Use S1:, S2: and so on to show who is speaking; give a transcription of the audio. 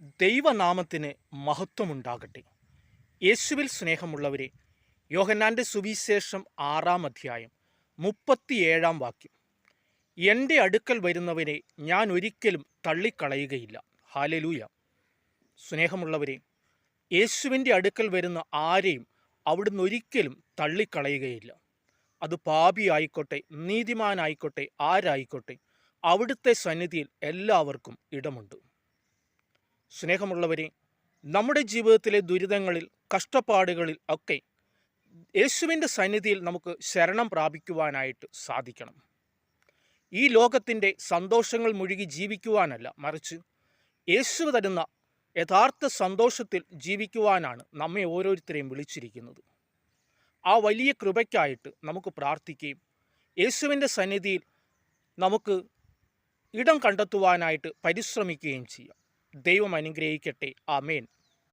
S1: ദൈവനാമത്തിന് മഹത്വമുണ്ടാകട്ടെ. യേശുവിൽ സ്നേഹമുള്ളവരെ യോഹന്നാന്റെ സുവിശേഷം ആറാം അധ്യായം മുപ്പത്തിയേഴാം വാക്യം. എന്റെ അടുക്കൽ വരുന്നവരെ ഞാൻ ഒരിക്കലും തള്ളിക്കളയുകയില്ല. ഹാലലൂയ. സ്നേഹമുള്ളവരെ യേശുവിന്റെ അടുക്കൽ വരുന്ന ആരെയും അവിടുന്ന് ഒരിക്കലും തള്ളിക്കളയുകയില്ല. അത് പാപിയായിക്കോട്ടെ നീതിമാനായിക്കോട്ടെ ആരായിക്കോട്ടെ അവിടുത്തെ സന്നിധിയിൽ എല്ലാവർക്കും ഇടമുണ്ട്. സ്നേഹമുള്ളവരെ നമ്മുടെ ജീവിതത്തിലെ ദുരിതങ്ങളിൽ കഷ്ടപ്പാടുകളിൽ ഒക്കെ യേശുവിന്റെ സന്നിധിയിൽ നമുക്ക് ശരണം പ്രാപിക്കുവാനായിട്ട് സാധിക്കണം. ഈ ലോകത്തിന്റെ സന്തോഷങ്ങൾ മുഴുകി ജീവിക്കുവാനല്ല മറിച്ച് യേശു തരുന്ന യഥാർത്ഥ സന്തോഷത്തിൽ ജീവിക്കുവാനാണ് നമ്മെ ഓരോരുത്തരെയും വിളിച്ചിരിക്കുന്നത്. ആ വലിയ കൃപയ്ക്കായിട്ട് നമുക്ക് പ്രാർത്ഥിക്കുകയും യേശുവിന്റെ സന്നിധിയിൽ നമുക്ക് ഇടം കണ്ടെത്തുവാനായിട്ട് പരിശ്രമിക്കുകയും ചെയ്യാം. ദൈവം അനുഗ്രഹിക്കട്ടെ ആമേൻ.